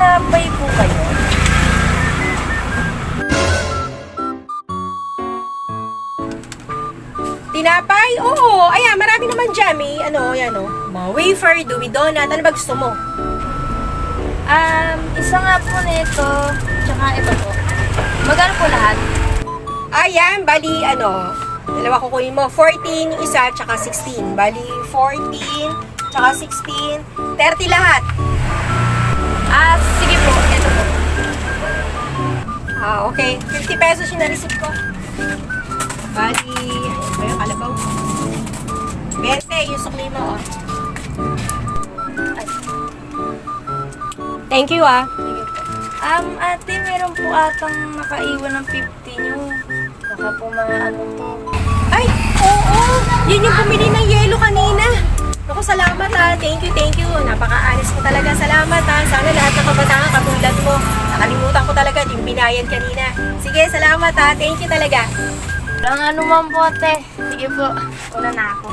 tinapay po kayo? Tinapay? Oo. Ayan, marami naman dyan. May ano, yan o. Mga wafer, Dewey Donut. Ano ba gusto mo? Um, isa nga po nito, tsaka ito po. Magkano po lahat? Ayan, bali ano, dalawa kukunin mo. 14 yung isa, tsaka 16. Bali, 14, tsaka 16. 30 lahat. Ah, sige po, ito po. Ah, okay. 50 pesos yung narisip ko. Bali, ano ba yung kalabaw? 20, yung sukli mo, oh. Ay. Thank you, ah. Um, ate, meron po atang nakaiwan ng 50 nyo. Baka po mga ano to. Yun yung bumili ng yelo kanina. Naku, salamat ha. Thank you, thank you. Napaka-honest mo talaga. Salamat ha. Sana lahat ng kabataan katulad mo. Nakalimutan ko talaga yung binayad kanina. Sige, salamat ha. Thank you talaga. Walang ano man po, ate. Sige po, una na ako.